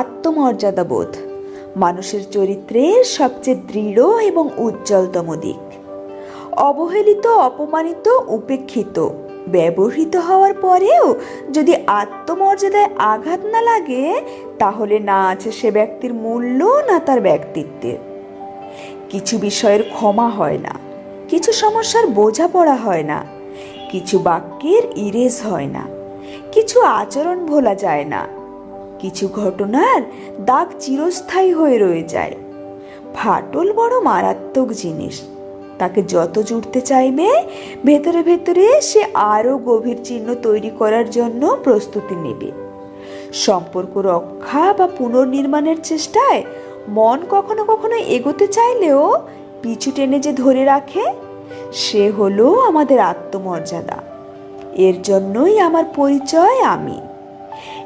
আত্মমর্যাদা বোধ। মানুষের চরিত্রের সবচেয়ে দৃঢ় এবং উজ্জ্বলতম দিক। অবহেলিত, অপমানিত, উপেক্ষিত, ব্যবহৃত হওয়ার পরেও যদি আত্মমর্যাদায় আঘাত না লাগে, তাহলে না আছে সে ব্যক্তির মূল্য, না তার ব্যক্তিত্বের। কিছু বিষয়ের ক্ষমা হয় না, কিছু সমস্যার বোঝাপড়া হয় না, কিছু বাক্যের ইরেজ হয় না, কিছু আচরণ ভোলা যায় না কিছু ঘটনার দাগ চিরস্থায়ী হয়ে রয়ে যায়। ফাটল বড় মারাত্মক জিনিস। তাকে যত জুড়তে চাইবে, ভেতরে ভেতরে সে আরও গভীর চিহ্ন তৈরি করার জন্য প্রস্তুতি নেবে। সম্পর্ক রক্ষা বা পুনর্নির্মাণের চেষ্টায় মন কখনো কখনো এগোতে চাইলেও পিছু টেনে যে ধরে রাখে, সে হলো আমাদের আত্মমর্যাদা। এর জন্যই আমার পরিচয় আমি।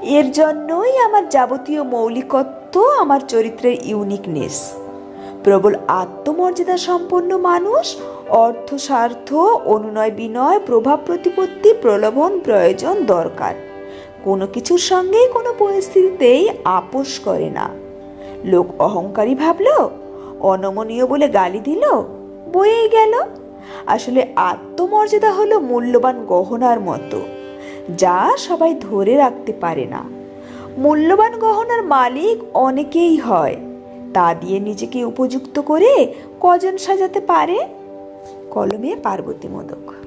এর জন্যই আমার যাবতীয় মৌলিকত্ব, আমার চরিত্রের ইউনিকনেস প্রবল আত্মমর্যাদা সম্পন্ন মানুষ, অর্থ স্বার্থ, অনুনয় বিনয়, প্রভাব প্রতিপত্তি, প্রলোভন প্রয়োজন দরকার। কোনো কিছুর সঙ্গেই কোনো পরিস্থিতিতেই আপোষ করে না। লোক অহংকারী ভাবল, অনমনীয় বলে গালি দিল, বয়েই গেল। আসলে আত্মমর্যাদা হলো মূল্যবান গহনার মতো। যা সবাই ধরে রাখতে পারে না। মূল্যবান গহনার মালিক অনেকেই হয়। তা দিয়ে নিজেকে উপযুক্ত করে কজন সাজাতে পারে? কলমে পার্বতী মোদক